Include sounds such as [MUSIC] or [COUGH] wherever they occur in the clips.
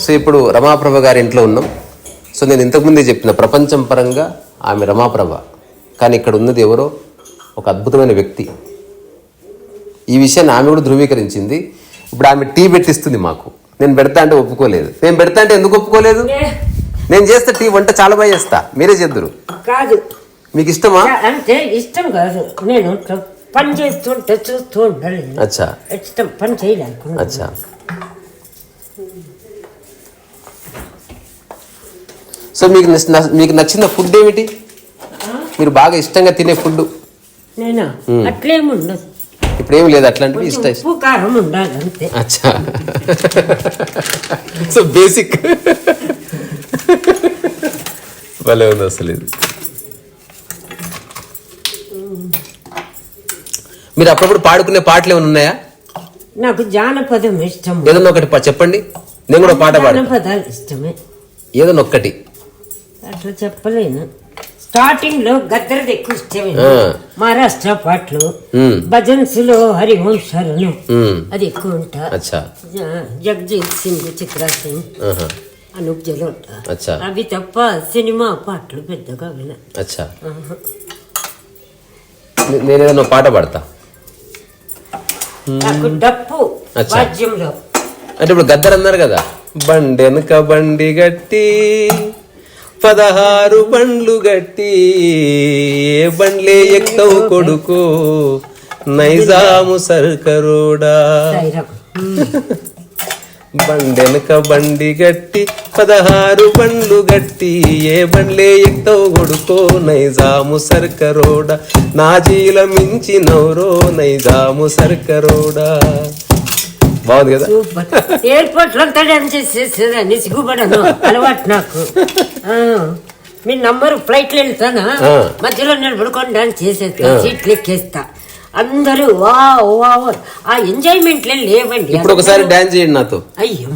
So ఇప్పుడు రమాప్రభ గారి ఇంట్లో ఉన్నాం. సో నేను ఇంతకుముందే చెప్పిన ప్రపంచం పరంగా ఆమె రమాప్రభ. కానీ ఇక్కడ ఉన్నది ఎవరో ఒక అద్భుతమైన వ్యక్తి. ఈ విషయాన్ని ఆమె కూడా ధృవీకరించింది. ఇప్పుడు ఆమె టీ పెట్టిస్తుంది మాకు. నేను పెడతా అంటే ఒప్పుకోలేదు. నేను పెడతా అంటే ఎందుకు ఒప్పుకోలేదు? నేను చేస్తా టీ వంట చాలా బాగా చేస్తా. మీరే చేద్దరు. కాదు. మీకు ఇష్టమా అంటే ఇష్టం కాదు. నేను పని చేస్తుంటే చూస్తూ ఉండాలి. అచ్చా. ఇష్టం పని చేయడానికి. అచ్చా. సో మీకు మీకు నచ్చిన ఫుడ్ ఏమిటి? మీరు బాగా ఇష్టంగా తినే ఫుడ్ నేను? ఇప్పుడు ఏమి లేదు అట్లాంటివి ఇష్ట. ఉప్పు కారం ఉండాలి అంతే అచ్చా. So basic. [LAUGHS] భలే ఉంది అసలు ఇది. మీరు అప్పుడప్పుడు పాడుకునే పాటలు ఏమైనా ఉన్నాయా? నాకు జానపదం ఇష్టం ఏదన్నా ఒకటి చెప్పండి. నేను కూడా పాట పాడు జానపదాలు ఇష్టమే. ఏదన్నా ఒక్కటి. అట్లా చెప్పలేను. స్టార్టింగ్లో గద్దరది ఎక్కువ ఇష్టమే. మహారాష్ట్ర పాటలు. భజన్స్లో హరివంశాలను ఉమ్, అది ఎక్కువ ఉంటా జగజీత్ సింగ్ చిత్రా సింగ్ అనూప్ జలోట. అచ్చా. అవి తప్ప సినిమా పాటలు పెద్దగా విన. నేను ఏదన్నా పాట పాడతా. నాకు డప్పు. వాద్యంలో. అంటే ఇప్పుడు గద్దర్ అన్నారు కదా బండెనక బండి గట్టి పదహారు బండ్లు గట్టి ఏ బండ్లే ఎక్కవు కొడుకు నైజాము సర్కరోడా. సైరం. [LAUGHS] బండెనక బండి గట్టి పదహారు బండ్లు గట్టి ఏ బండ్లే ఎక్కవు కొడుకో నైజాము సర్కరోడా. నాజీల మించి నౌరో నైజాము సర్కరోడా. బాగుంది కదా? సూపర్. ఎయిర్పోర్ట్లో అంతా డాన్స్ చేసేసేదాన్ని సిగ్గుపడను. అలవాటు నాకు. మీ నంబర్ ఫ్లైట్లో వెళ్తానా. మధ్యలో నిలబడుకొని డాన్స్ చేసేస్తా సీట్లు ఎక్కేస్తా. అందరూ వా వా. ఆ ఎంజాయ్మెంట్ లేవండి. ఇప్పుడు ఒకసారి డాన్స్ చేయండి నాతో. అయ్యో.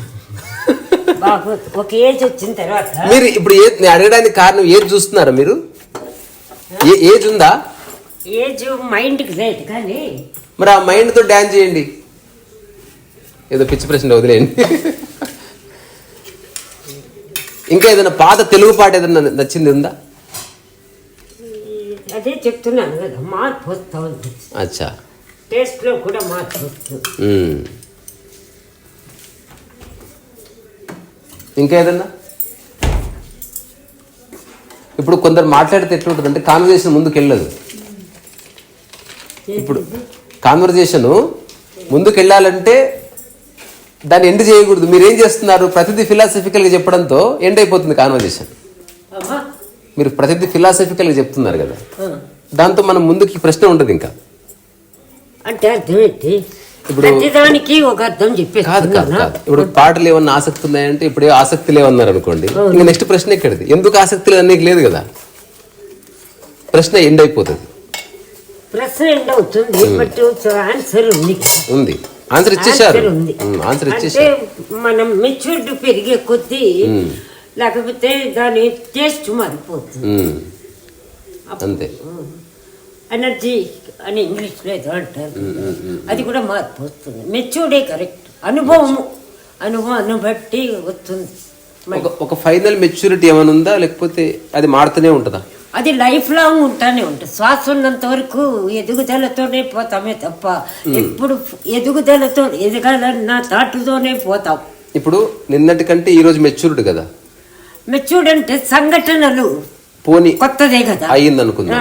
బాబు ఒక ఏజ్ వచ్చిన తర్వాత. మీరు ఇప్పుడు ఏ నేను అడగడానికి కారణం ఏది చూస్తున్నారా మీరు? ఏ ఏజ్ ఉందా? ఏజ్ మైండ్కి లేదు కానీ మరి ఆ మైండ్తో డాన్స్ చేయండి. ఏదో పిచ్చి ప్రశ్న వదిలేయండి. ఇంకా ఏదైనా పాత తెలుగు పాట ఏదైనా నచ్చింది ఉందా? అదే చెప్తున్నాను కదా మార్పు వస్తా ఉంది అచ్చా. టేస్ట్లో కూడా మార్పు వస్తుంది. ఇంకా ఏదన్నా ఇప్పుడు కొందరు మాట్లాడితే ఎట్లుంటుంది అంటే కాన్వర్జేషన్ ముందుకు వెళ్ళదు ఇప్పుడు కాన్వర్జేషన్ ముందుకు వెళ్ళాలంటే దాన్ని ఎండ్ చేయకూడదు. మీరు ఏం చేస్తున్నారు? ప్రతిదీ ఫిలాసఫికల్గా చెప్పడంతో ఎండ్ అయిపోతుంది కాన్వర్జేషన్ మీరు ప్రతిదీ ఫిలాసఫికల్గా చెప్తున్నారు కదా. దాంతో మనం ముందుకి ప్రశ్న ఉండదు ఇంకా. అంటే అర్థం ఏంటి? ఇప్పుడు- ప్రతిదానికి ఒక అర్థం కాదు కాదు చెప్పేస్తున్నా కాదు. ఇప్పుడు పాటలు ఏమన్నా ఆసక్తి ఉన్నాయంటే ఇప్పుడు ఆసక్తి లేవన్నారు అనుకోండి ఇంకా నెక్స్ట్ ప్రశ్న ఎక్కడిది? ఎందుకు ఆసక్తి లేదు నీకు లేదు కదా. ప్రశ్న ఎండ్ అయిపోతుంది. ప్రశ్న ఎండ్ అవుతుంది బట్ ఆన్సర్ ఉంది. ఉంది. ఆన్సర్ ఇచ్చేసారు ఆన్సర్ ఇచ్చేసారు మనం మెచ్యూర్డ్ పెరిగే కొద్దీ లేకపోతే దాని టేస్ట్ మారిపోతుంది. అంతే. ఎనర్జీ అని ఇంగ్లీష్లో ఏదో అంటారు. అది కూడా మార్పు వస్తుంది మెచ్యూర్డే కరెక్ట్ అనుభవం అనుభవాన్ని బట్టి వస్తుంది. ఒక ఫైనల్ మెచ్యూరిటీ ఏమైనా ఉందా? లేకపోతే అది మారుతూనే ఉంటుందా? అది లైఫ్ లాంగ్ ఉంటానే ఉంటుంది. శ్వాస ఉన్నంత వరకు ఎదుగుదలతోనే పోతామే తప్ప ఎప్పుడు ఎదుగుదలతో ఎదగాలన్న తాటుతోనే పోతాం. ఇప్పుడు నిన్నటి కంటే ఈ రోజు మెచ్యూర్డ్ కదా. మెచ్యూర్డ్ అంటే సంఘటనలు. పోనీ కొత్తదే కదా. అయ్యింది అనుకుందాం.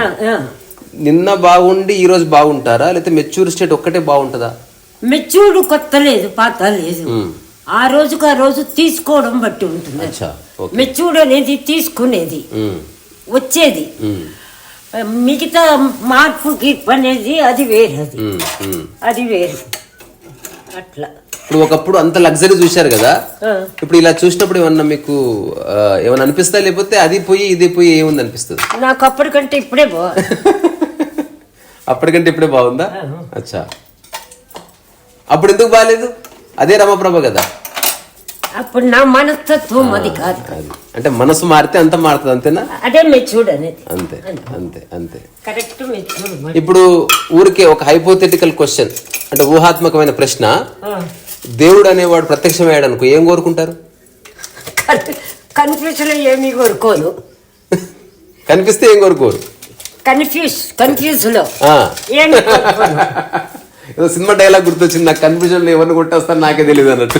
నిన్న బాగుండి ఈ రోజు బాగుంటారా? లేకపోతే మెచ్యూర్ స్టేట్ ఒక్కటే బాగుంటుందా? మెచ్యూర్డ్ కొత్త లేదు పాత లేదు. ఆ రోజుకు ఆ రోజు తీసుకోవడం బట్టి ఉంటుంది. మెచ్యూర్డ్ అనేది తీసుకునేది. వచ్చేది. మిగతా మార్పు గీర్పు అనేది అది వేరు అది. అది వేరు అట్లా. ఇప్పుడు ఒకప్పుడు అంత లగ్జరీ చూశారు కదా. ఇప్పుడు ఇలా చూసినప్పుడు ఏమన్నా మీకు ఏమన్నా అనిపిస్తా? లేకపోతే అది పోయి ఇది పోయి ఏముంది అనిపిస్తుంది? నాకు అప్పటికంటే ఇప్పుడే [LAUGHS] అప్పటికంటే ఇప్పుడే బాగుందా? అచ్చా. అప్పుడు ఎందుకు బాగాలేదు అదే రమప్రభ కదా. అప్పుడు నా మనస్తత్వం అది కాదు. అంటే మనసు మారితే అంత మారుతుంది అంతేనా? అదే మెచ్యూర్డ్ అనేది. అంతే అంతే. అంతే కరెక్ట్ మెచ్యూర్డ్ ఇప్పుడు ఊరికే ఒక హైపోథెటికల్ క్వశ్చన్ అంటే ఊహాత్మకమైన ప్రశ్న. దేవుడు అనేవాడు ప్రత్యక్షమయ్యాడు అనుకో ఏం కోరుకుంటారు? కన్ఫ్యూజన్ ఏమీ కోరుకోను కనిపిస్తే ఏం కోరుకోరు? కన్ఫ్యూజ్. [LAUGHS] ఏదో సినిమా డైలాగ్ గుర్తొచ్చింది నాకు కన్ఫ్యూజన్లో ఎవరిని కొట్టేస్తాను నాకే తెలియదు అన్నట్టు.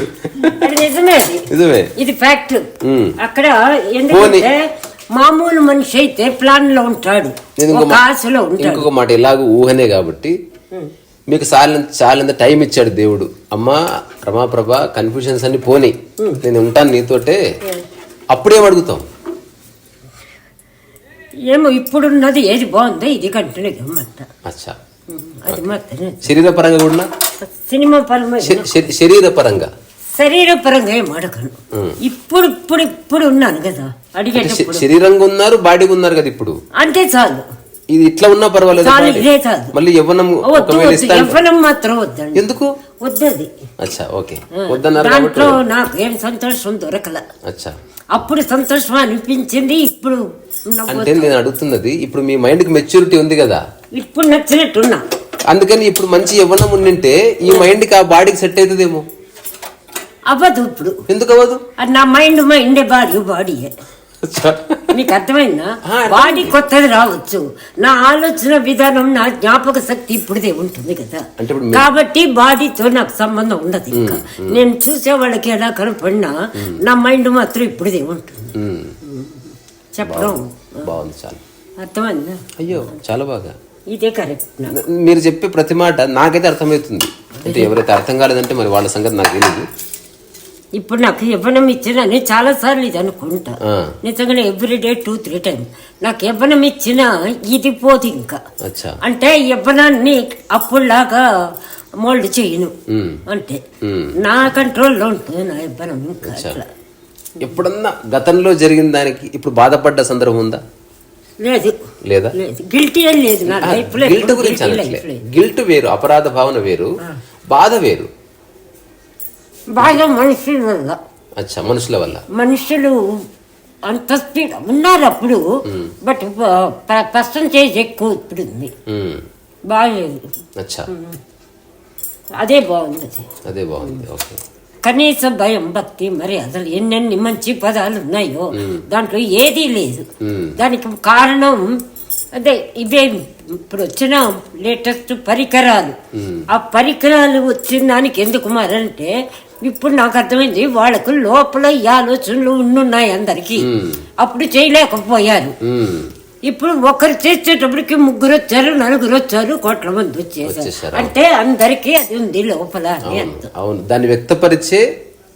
నిజమే నిజమే. ఇది ఫ్యాక్ట్. అక్కడ ఎందుకంటే మామూలు మనిషి అయితే ప్లాన్లో ఉంటాడు ఆశలో ఉంటాడు. ఇంకొక మాట ఇలాగ ఊహనే కాబట్టి మీకు చాలా చాలా టైం ఇచ్చాడు దేవుడు. అమ్మా రమాప్రభ కన్ఫ్యూజన్స్ అన్ని పోని. నేను ఉంటాను నీతోటే. అప్పుడేం అడుగుతాం ఏమో ఇప్పుడున్నది ఏది బాగుందో ఇది కంటిన్యూ అచ్చా. అది మాత్రం శరీర పరంగా కూడా సినిమా శ- శరీర పరంగా శరీర పరంగా ఏం అడగను. ఇప్పుడు ఇప్పుడు ఇప్పుడు ఉన్నాను కదా. శ- శరీరంగా ఉన్నారు బాడీగా ఉన్నారు కదా ఇప్పుడు? అంతే చాలు. ఇది ఇట్లా ఉన్నా పర్వాలేదు మళ్ళీ యవ్వనం యవ్వనం మాత్రం వద్దండి. ఎందుకు? వద్దది. అచ్చా ఓకే. వద్దన్నారు దాంట్లో నాకు ఏం సంతోషం దొరకల. అచ్చా. అప్పుడు సంతోషం అనిపించింది ఇప్పుడు అంటే నేను అడుగుతున్నది ఇప్పుడు మీ మైండ్కి మెచ్యూరిటీ ఉంది కదా. ఇప్పుడు నచ్చినట్టున్నా. అందుకని ఇప్పుడు మంచి యవ్వనం ఉండింటే ఈ మైండ్కి ఆ బాడీకి సెట్ అవుతుందేమో అవ్వదు ఇప్పుడు. ఎందుకు అవ్వదు? నా మైండ్ మైండే బాడీ బాడీయే అచ్చా. [LAUGHS] నీకు అర్థమైందా. బాడీ కొత్తది రావచ్చు. నా ఆలోచన విధానం నా జ్ఞాపక శక్తి ఇప్పుడుదే ఉంటుంది కదా. కాబట్టి బాడీతో నాకు సంబంధం ఉండదు ఇంకా. నేను చూసే వాళ్ళకి ఎలా కనపడినా నా మైండ్ మాత్రం ఇప్పుడుదే ఉంటుంది. చెప్పడం. బాగుంది. చాలా. అర్థమైందా? అయ్యో చాలా బాగా. ఇదే కరెక్ట్ మీరు చెప్పే ప్రతి మాట నాకైతే అర్థమవుతుంది. అంటే ఎవరైతే అర్థం కాలేదంటే మరి వాళ్ళ సంగతి నాకు తెలియదు ఇప్పుడు నాకు నేను చాలా సార్లు ఇది అనుకుంటా. నిజంగానే every day two three times నాకు యవ్వనం ఇచ్చిన ఇది పోదు ఇంకా. అంటే యవ్వనాన్ని అప్పుడులాగా మోల్డ్ చేయను. అంటే. నా కంట్రోల్లో ఉంటుంది నా యవ్వనం ఇంకా అట్లా. ఎప్పుడన్నా గతంలో జరిగిన దానికి ఇప్పుడు బాధపడ్డ సందర్భం ఉందా? లేదు. లేదా? గిల్టీ లేదు గిల్ట్ గురించి గిల్ట్ వేరు అపరాధ భావన వేరు బాధ వేరు. బాగా మనుషుల వల్ల. అచ్చా మనుషుల వల్ల. మనుషులు అంత స్పీడ్ ఉన్నారు అప్పుడు బట్ పర్సంటేజ్ ఎక్కువ ఇప్పుడు ఉంది బాగలేదు. అచ్చా. అదే బాగుంది. అది. బాగుంది ఓకే. కనీస భయం భక్తి మరి అసలు ఎన్నెన్ని మంచి పదాలు ఉన్నాయో దాంట్లో ఏదీ లేదు. దానికి కారణం అదే ఇవే ఇప్పుడు వచ్చిన లేటెస్ట్ పరికరాలు. ఆ పరికరాలు వచ్చిన దానికి ఎందుకు మారంటే ఇప్పుడు నాకు అర్థమైంది వాళ్ళకు లోపల ఈ ఆలోచనలు ఉండున్నాయి అందరికి. అప్పుడు చేయలేకపోయారు. ఇప్పుడు ఒకరు చేసేటప్పటికి ముగ్గురు వచ్చారు నలుగురు వచ్చారు కోట్ల మంది వచ్చేసారు. అంటే అందరికీ అది ఉంది లోపల అని అవును దాన్ని వ్యక్తపరిచే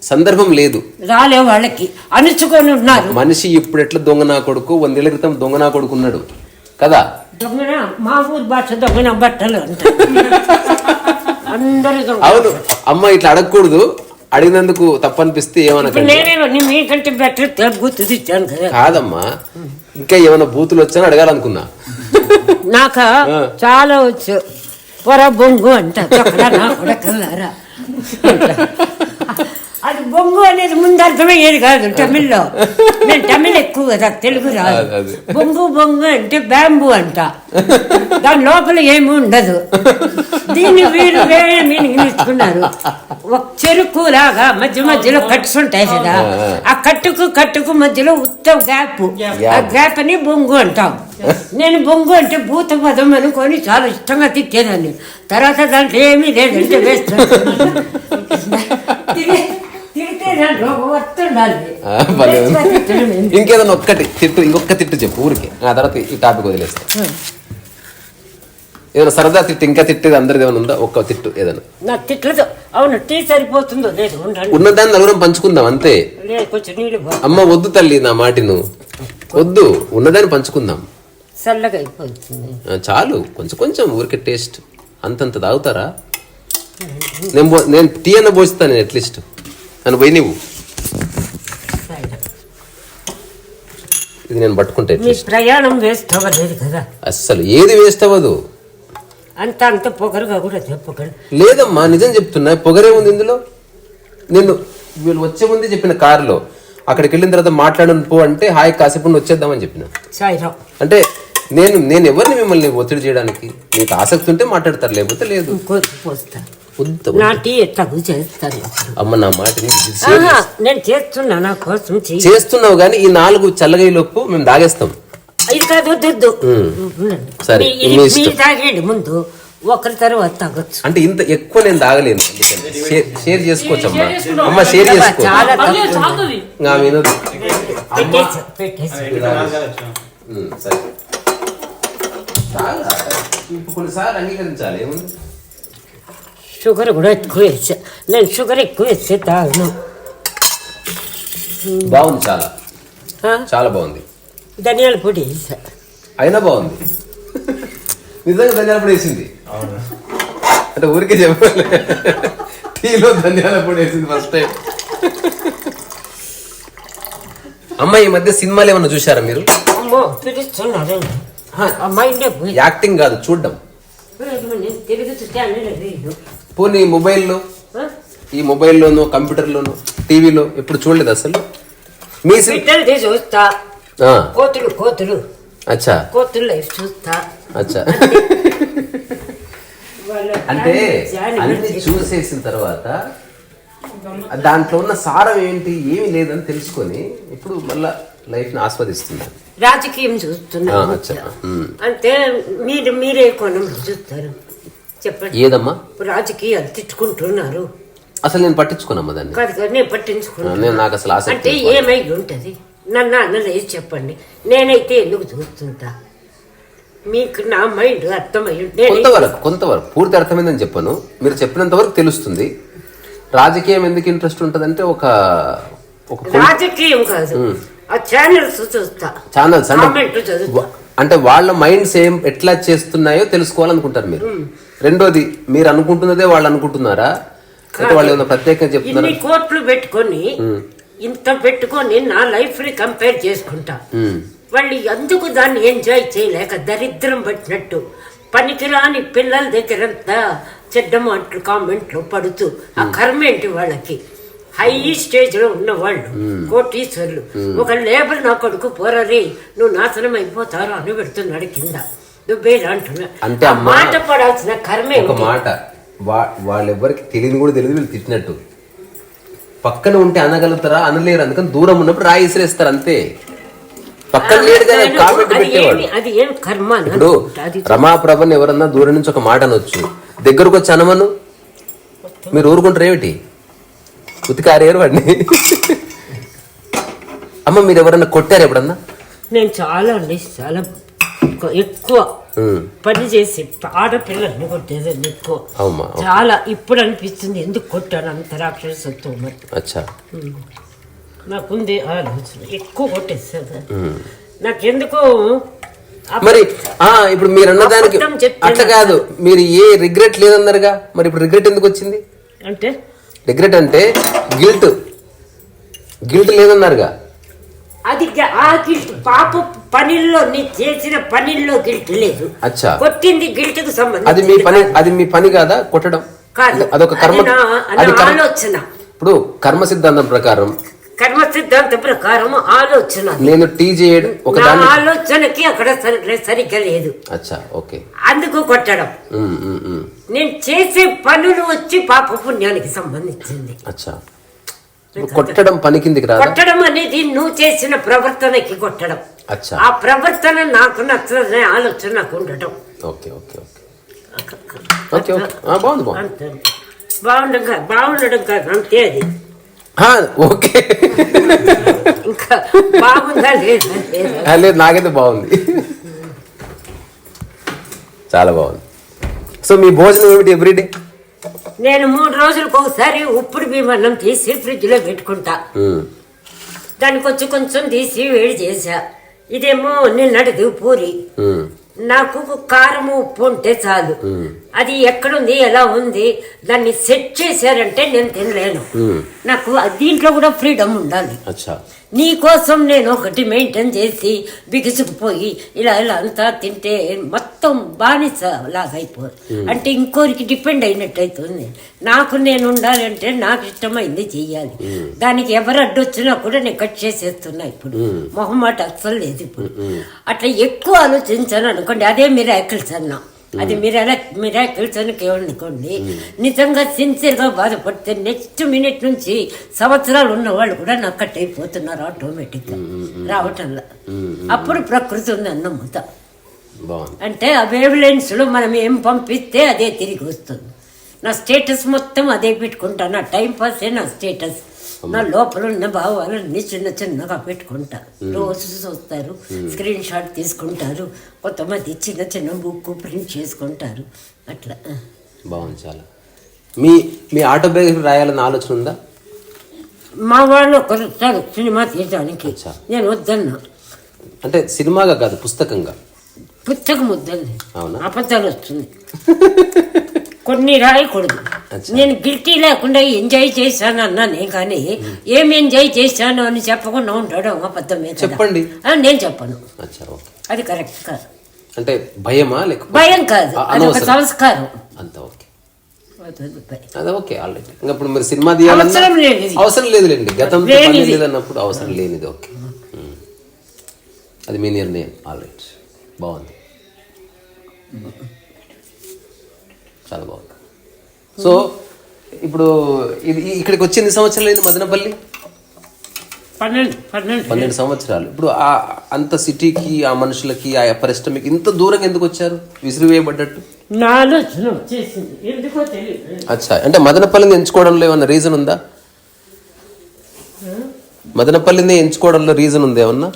సందర్భం లేదు. రాలే వాళ్ళకి. అణుచుకొని ఉన్నారు. మనిషి ఇప్పుడు ఎట్లా దొంగ నా కొడుకు? వందేళ్ళ క్రితం దొంగ నా కొడుకు ఉన్నాడు. కదా? దొంగన మా ఊరు భాష దొంగన బట్టలు అంటారు [LAUGHS] అందరూ అవును. అమ్మ ఇట్లా అడగకూడదు. అడిగినందుకు తప్పనిపిస్తే మీకంటే బెటర్ కాదమ్మా. ఇంకా ఏమైనా బూతులు వచ్చానో అడగాలనుకున్నా. నాక చాలా వచ్చు. పొర బొంగు అంట అక్కడ నా కొడకల్లారా అది బొంగు అనేది ముందు అర్థమయ్యేది కాదు తమిళ్ళో. నేను తమిళ్ ఎక్కువ కదా తెలుగు రాదు. బొంగు బొంగు అంటే బ్యాంబు అంట. దాని లోపల ఏమి ఉండదు. దీన్ని వీరు వేరే మీనింగ్ తీసుకున్నారు. ఒక చెరుకు లాగా మధ్య మధ్యలో కట్స్ ఉంటాయి కదా. ఆ కట్టుకు కట్టుకు మధ్యలో ఉత్త గ్యాప్. ఆ గ్యాప్ అని బొంగు అంటాం. నేను బొంగు అంటే భూత పదం అనుకొని చాలా ఇష్టంగా తిట్టేదాన్ని. తర్వాత దాంట్లో ఏమీ లేదంటే వేస్తాను [LAUGHS] తిరిగి- తిరిగితే దాంట్లో ఒక వర్త్ ఉండాలి ఆ, భలే ఉంది. వేస్ట్ తిట్టడం ఎందుకు? ఇంకేదైనా ఒక్కటి తిట్టు ఇంకొక తిట్టు చెప్పు ఊరికి. ఆ తర్వాత ఈ టాపిక్ వదిలేస్తా. ఏదైనా సరదా తిట్టు ఇంకా తిట్టేది అందరిది ఏమైనా ఉందా? ఒక్క తిట్టు ఏదైనా. నాకు తిట్లతో అవును టీ సరిపోతుందో లేదు ఉండండి. ఉన్నదాన్ని నలుగురం పంచుకుందాం అంతే. అమ్మ వద్దు తల్లి నా మాటిను. వద్దు ఉన్నదాన్ని పంచుకుందాం. చల్లగా అయిపోతుంది. ఆ, చాలు కొంచెం కొంచెం ఊరికే టేస్ట్. అంతంత తాగుతారా? నేను నేను టీ అన్న పోస్తాను నేను అట్లీస్ట్. నన్ను పోయి నువ్వు ఇది నేను పట్టుకుంటే ప్రయాణం వేస్ట్ అవ్వలేదు కదా. అస్సలు ఏది వేస్ట్ అవ్వదు. అంత అంత పొగరుగా కూడా చెప్పకండి లేదమ్మా నిజం చెప్తున్నా. పొగరే ఉంది ఇందులో. నేను వీళ్ళు వచ్చే ముందే చెప్పిన కారులో. అక్కడికి వెళ్ళిన తర్వాత మాట్లాడను పో అంటే హాయ్ కాసేపు వచ్చేద్దామని చెప్పిన. అంటే నేను నేను ఎవరిని మిమ్మల్ని ఒత్తిడి చేయడానికి? మీకు ఆసక్తి ఉంటే మాట్లాడతారు లేకపోతే లేదు. పోస్తా. నా టీ ఎట్లాగూ చేస్తాను. అమ్మ నా మాట నేను చేస్తున్నా నా కోసం చేస్తున్నావు కానీ ఈ నాలుగు చల్లగా లోపు మేము దాగేస్తాం. ఇది కాదు వద్దు వద్దు. ఉండండి. సరే. మీరు తాగండి ముందు ఒకరి తర్వాత తాగొచ్చు. అంటే ఇంత ఎక్కువ నేను దాగలేను. అందుకని షేర్ చేసుకోవచ్చు అమ్మా. అమ్మ షేర్ చేసుకో. నా కొన్నిసార్లు అంగీకరించాలి. ఏముంది? షుగర్ కూడా ఎక్కువ వేసా నేను షుగర్ ఎక్కువ వేస్తే తాగను. బాగుంది చాలా? చాలా బాగుంది. ధనియాల పొడి వేసా. అయినా బాగుంది. నిజంగా ధనియాల పొడి వేసింది. అంటే ఊరికే చెప్పాలి. టీలో ధనియాల పొడి వేసింది ఫస్ట్ టైం అమ్మ ఈ మధ్య సినిమాలు ఏమన్నా చూసారా మీరు? అమ్మో పిలుస్తున్నారు. యాక్టింగ్ కాదు చూడడం. పోనీ మొబైల్లో? ఈ మొబైల్లోనూ కంప్యూటర్లోనూ టీవీలో ఎప్పుడు చూడలేదు అసలు? మీ చూస్తా. కోతులు కోతులు. అచ్చా. కోతులు లైఫ్ చూస్తా. అచ్చా. అంటే అన్ని చూసేసిన తర్వాత దాంట్లో ఉన్న సారం ఏంటి ఏమి లేదని తెలుసుకొని ఇప్పుడు మళ్ళా లైఫ్ని ఆస్వాదిస్తుంది రాజకీయం చూస్తున్నా ఆ, అచ్చా. ఉమ్. అంటే మీరు మీరే కోణంలో చూస్తారు. చెప్పండి. ఏదమ్మా? ఇప్పుడు రాజకీయాలు తిట్టుకుంటున్నారు అసలు నేను పట్టించుకోనమ్మా దాన్ని. కాదు కాదు నేను పట్టించుకున్నాను నేను నాకు అసలు ఆసక్తి అంటే లేదు. ఏమై ఉంటది నన్ను అన్నలేదు చెప్పండి? నేనైతే ఎందుకు చూస్తుంటా? మీకు నా మైండ్ అర్థమై ఉంటే కొంతవరకు కొంతవరకు పూర్తి అర్థమైందని చెప్పను. మీరు చెప్పినంత వరకు తెలుస్తుంది. రాజకీయం ఎందుకు ఇంట్రెస్ట్ ఉంటదంటే ఒక ఒక రాజకీయం కాదు. ఆ ఛానల్స్ చూస్తా. ఛానల్స్ అంటే కామెంట్లు చదువుతా. వా- అంటే వాళ్ళ మైండ్స్ ఏం ఎట్లా చేస్తున్నాయో తెలుసుకోవాలనుకుంటారు మీరు. రెండోది మీరు అనుకుంటున్నదే వాళ్ళు అనుకుంటున్నారా? వాళ్ళు ఏమైనా ప్రత్యేకంగా చెప్తున్నారా? ఇన్ని కోట్లు పెట్టుకొని ఇంత పెట్టుకొని నా లైఫ్ని కంపేర్ చేసుకుంటా. వాళ్ళు ఎందుకు దాన్ని ఎంజాయ్ చేయలేక దరిద్రం పట్టినట్టు పనికిరాని పిల్లల దగ్గరంతా చెడ్డ మాటలు కామెంట్లు పడుతూ ఆ కర్మ ఏంటి వాళ్ళకి? హై స్టేజ్లో ఉన్న వాళ్ళు కోటీశ్వర్లు. ఒక లేబర్ నా కొడుకు పోరరి నువ్వు నాశనం అయిపోతారు? అని పెడుతున్నాడు కింద. అంటే మాట పడాల్సిన కర్మే ఒక మాట వా వాళ్ళెవ్వరికి తెలియని కూడా తెలియదు వీళ్ళు తిట్టినట్టు. పక్కన ఉంటే అనగలుగుతారా అనలేరు అందుకని దూరం ఉన్నప్పుడు రాయి ఇసిరేస్తారు అంతే. పక్కన లేడు కామెంట్ పెట్టేవాడు. ఇప్పుడు రమాప్రభని ఎవరన్నా దూరం నుంచి ఒక మాట అనొచ్చు. దగ్గరకు వచ్చి అనమను? మీరు ఊరుకుంటారు ఏమిటి? ఉతికారేరు వాడిని? అమ్మ మీరు ఎవరన్నా కొట్టారు ఎప్పుడన్నా? నేను చాలా అండి చాలా ఎక్కువ- ఎక్కువ పని చేసి ఆడపిల్లల్ని కొట్టేదాన్ని ఎక్కువ. చాలా ఇప్పుడు అనిపిస్తుంది ఎందుకు కొట్టాను అంత రాక్షసత్వం మరి? నాకుంది ఆలోచన ఎక్కువ కొట్టేస్తుంది. నాకెందుకో? మరి ఆ ఇప్పుడు మీరు అన్నదానికి అట్లా కాదు మీరు ఏ రిగ్రెట్ లేదన్నారుగా? మరి ఇప్పుడు రిగ్రెట్ ఎందుకు వచ్చింది? అంటే? రిగ్రెట్ అంటే గిల్ట్. గిల్ట్ లేదన్నారుగా? అది ఆ గిల్ట్ పాప పనిల్లో నీ చేసిన పనిల్లో గిల్ట్ లేదు. అచ్చా. కొట్టింది గిల్ట్కు అది మీ పని అది మీ పని కాదా? కొట్టడం? కాదు. అదొక కర్మ అది ఆలోచన. ఇప్పుడు కర్మ సిద్ధాంతం ప్రకారం కర్మ సిద్ధాంత ప్రకారం ఆలోచన. నేను టీ చేయడం ఒక ఆలోచనకి అక్కడ సరి- సరిగ్గా లేదు. అచ్చా ఓకే. అందుకు కొట్టడం. నేను చేసే పనులు వచ్చి పాప పుణ్యానికి సంబంధించింది. అచ్చా. కొట్టడం పని కిందికి రాదా? కొట్టడం అనేది నువ్వు చేసిన ప్రవర్తనకి కొట్టడం. అచ్చా. ఆ ప్రవర్తన నాకు నచ్చదనే ఆలోచన నాకు ఉండటం. Okay okay okay. Okay okay. ఆ, బాగుంది బాగుంది. అంతే. బాగుండడం కాదు బాగుండడం కాదు అంతే అది. ఆ, ఓకే. ఇంకా బాగుందా లేదా లేదా? ఆ, లేదు నాకైతే బాగుంది. చాలా బాగుంది. సో మీ భోజనం ఏమిటి ఎవ్రీడే? నేను మూడు రోజులకు ఒకసారి ఉప్పుడు బియ్యం తీసి ఫ్రిడ్జ్లో పెట్టుకుంటా. దానికి వచ్చి కొంచెం తీసి వేడి చేసా ఇదేమో నిన్నటిది పూరి నాకు కారం ఉప్పు ఉంటే చాలు. అది ఎక్కడుంది ఎలా ఉంది దాన్ని సెట్ చేశారంటే నేను తినలేను. నాకు దీంట్లో కూడా ఫ్రీడమ్ ఉండాలి. అచ్చా. నీ కోసం నేను ఒకటి మెయింటైన్ చేసి బిగుసుకుపోయి ఇలా ఇలా అంతా తింటే మొత్తం బానిస లాగా అయిపోయి అంటే ఇంకోరికి డిపెండ్ అయినట్టు అవుతుంది నాకు నేను ఉండాలంటే నాకు ఇష్టమైంది చెయ్యాలి. దానికి ఎవరు అడ్డొచ్చినా కూడా నేను కట్ చేసేస్తున్నా ఇప్పుడు. మొహమాట అస్సలు లేదు ఇప్పుడు. అట్లా ఎక్కువ ఆలోచించాను అనుకోండి అదే మిరాకిల్స్ అన్నా. అది మీరు మిరాకిల్స్ అని అనుకోండి నిజంగా సిన్సియర్గా బాధపడితే నెక్స్ట్ మినిట్ నుంచి సంవత్సరాలు ఉన్న వాళ్ళు కూడా నాకు కట్ అయిపోతున్నారు ఆటోమేటిక్గా రావటంలో. అప్పుడు ప్రకృతి ఉంది అన్న ముద్ద బాగుంది. అంటే ఆ వేవ్ లెన్స్లో మనం ఏం పంపిస్తే అదే తిరిగి వస్తుంది. నా స్టేటస్ మొత్తం అదే పెట్టుకుంటా నా టైం పాసే నా స్టేటస్ నా లోపల ఉన్న భావాలన్నీ చిన్న చిన్నగా పెట్టుకుంటా రోజు చూస్తారు స్క్రీన్ షాట్ తీసుకుంటారు కొంతమంది చిన్న చిన్న బుక్ ప్రింట్ చేసుకుంటారు. అట్లా. బాగుంది చాలా. మీ మీ ఆటోబయోగ్రఫీ రాయాలన్న ఆలోచన ఉందా? మా వాళ్ళు ఒకరు సినిమా తీయడానికి. నేను వద్దన్నా. అంటే సినిమాగా కాదు పుస్తకంగా? పుస్తకం వద్దండి అవునా? అబద్ధాలు వస్తుంది కొన్ని రాయకూడదు. నేను గిల్టీ లేకుండా ఎంజాయ్ చేశాను అన్నానే కానీ ఏం ఎంజాయ్ చేశాను అని చెప్పకుండా ఉంటాడు అబద్ధమే కదా. చెప్పండి. నేను చెప్పను. అది కరెక్ట్ కాదు. అంటే భయమా లేకపోతే భయం కాదు. ఆ, అది ఒక అనవసరం. సంస్కారం. అంత ఓకే. అది ఓకే ఆల్రెడీ ఇప్పుడు మీరు సినిమా తీయాలన్నా అవసరం లేదులేండి. గతంతో. పని లేదన్నప్పుడు అవసరం లేనిది ఓకే. అది మీ నిర్ణయం. ఆల్రెడీ బాగుంది. చాలా బాగుంది. సో ఇప్పుడు ఇది ఇక్కడికి వచ్చి ఎన్ని సంవత్సరాలు అయింది మదనపల్లి? పన్నెండు పన్నెండు పన్నెండు సంవత్సరాలు. ఇప్పుడు ఆ అంత సిటీకి ఆ మనుషులకి ఆ పరిశ్రమకి ఇంత దూరంగా ఎందుకు వచ్చారు? విసిరివేయబడ్డట్టు? నా ఆలోచన వచ్చేసింది. ఎందుకో తెలియదు. అచ్చా. అంటే మదనపల్లిని ఎంచుకోవడంలో ఏమన్నా రీజన్ ఉందా? మదనపల్లిని ఎంచుకోవడంలో రీజన్ ఉంది ఏమన్నా?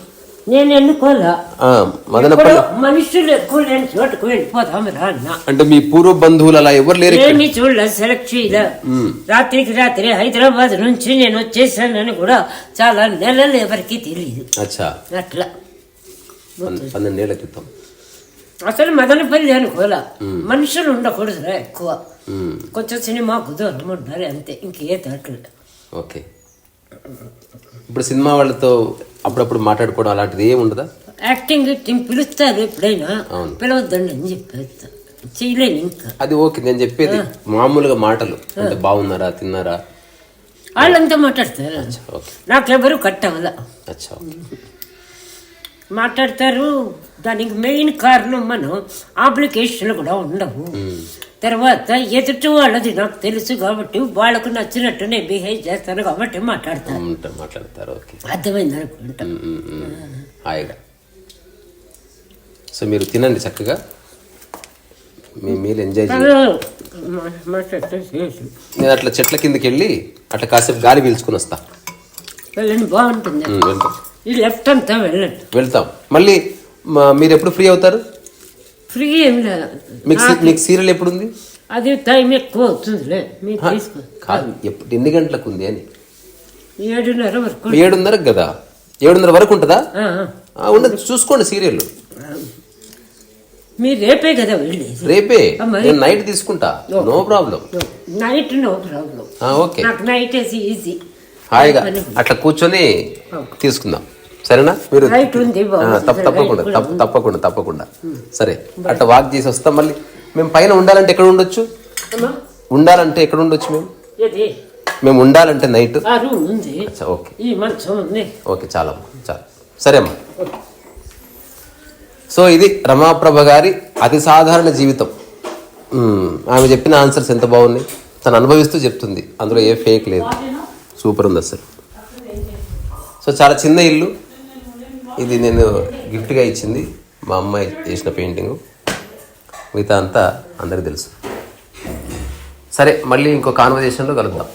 నేను ఎన్నుకోలా. మదనపల్లి. మనుషులు ఎక్కువ లేని చోటుకు వెళ్ళిపోదాం రా అంటే మీ పూర్వ బంధువులు అలా ఎవరు లేరు ఇక్కడ? ఏమి చూడలే సెలెక్ట్ చేయలే. రాత్రికి రాత్రి హైదరాబాద్ నుంచి నేను వచ్చేసానని కూడా చాలా నెలలు ఎవరికి తెలియదు అచ్చా. అట్లా. పన్- పన్నెండేళ్ళ క్రితం. అసలు మదనపల్లి అనుకోలే. మనుషులు ఉండకూడదురా ఎక్కువ. మ్మ్. కొంచెం సినిమాకు దూరం ఉండాలి అంతే ఇంకే తగ్గలేదు ఓకే. ఇప్పుడు సినిమా వాళ్ళతో అప్పుడప్పుడు మాట్లాడుకోవడం అలాంటిది ఏమి ఉండదా? యాక్టింగ్ పిలుస్తారు ఎప్పుడైనా. అవును. పిలవద్దండి అని చెప్పేస్తా. చేయలేను ఇంకా. అది ఓకే నేను చెప్పేది మామూలుగా మాటలు. అంటే బాగున్నారా తిన్నారా? వాళ్ళంతా మాట్లాడతారు. నాకెవరు అచ్చా ఓకే. మాట్లాడతారు. దానికి మెయిన్ కారణం మనం అప్లికేషన్లు కూడా ఉండవు. తర్వాత ఎదుటి వాళ్ళది నాకు తెలుసు కాబట్టి వాళ్ళకు నచ్చినట్టు నేను బిహేవ్ చేస్తాను కాబట్టి మాట్లాడతాను. మాట్లాడతారు ఓకే. అర్థమైంది అనుకుంటా. హాయిగా. సో మీరు తినండి చక్కగా. మీ మీల్ ఎంజాయ్ నేను అట్లా చెట్ల కిందకి వెళ్ళి అట్లా కాసేపు గాలి పీల్చుకుని వస్తా. వెళ్ళండి బాగుంటుంది. వెళ్తాం. ఈ లెఫ్ట్ అంతా వెళ్ళండి. వెళ్తాం. మళ్ళీ మీరు ఎప్పుడు ఫ్రీ అవుతారు? ఫ్రీ ఏం లేదు. మీకు సీ- మీకు సీరియల్ ఎప్పుడు ఉంది అది టైం ఎక్కువ అవుతుందిలే. మీరు తీసుకో. కాదు ఎప్పుడు ఎన్ని గంటలకు ఉంది అని. ఏడున్నర వరకు ఏడున్నరకు కదా? ఏడున్నర వరకు ఉంటుందా? ఆ, ఆ, ఉండదు చూసుకోండి సీరియల్. మీరు రేపే కదా వెళ్ళేది రేపే? ఆ, మరి? నేను నైట్ తీసుకుంటా. No problem. Night no problem. Okay. నాకు నైట్ ఈజీ. హాయిగా. అట్లా కూర్చొని తీసుకుందాం. సరేనా? మీరు తప్పకుండా తప్ప- తప్పకుండా తప్పకుండా. సరే అట్లా వాక్ చేసి వస్తాం మళ్ళీ. మేము పైన ఉండాలంటే ఎక్కడ ఉండొచ్చు? ఉండాలంటే ఎక్కడ ఉండొచ్చు మేము? మేము ఉండాలంటే నైట్ ఓకే. ఓకే చాలా చాలా. సరే అమ్మా. సో ఇది రమాప్రభ గారి అతి సాధారణ జీవితం. మ్మ్. ఆమె చెప్పిన ఆన్సర్స్ ఎంత బాగున్నాయి? తను అనుభవిస్తూ చెప్తుంది. అందులో ఏ ఫేక్ లేదు. సూపర్ ఉంది అసలు. సో చాలా చిన్న ఇల్లు. ఇది నేను గిఫ్ట్గా ఇచ్చింది మా అమ్మాయి చేసిన పెయింటింగ్ మిగతా అంతా అందరికి తెలుసు. సరే మళ్ళీ ఇంకో కాన్వర్జేషన్లో కలుద్దాం.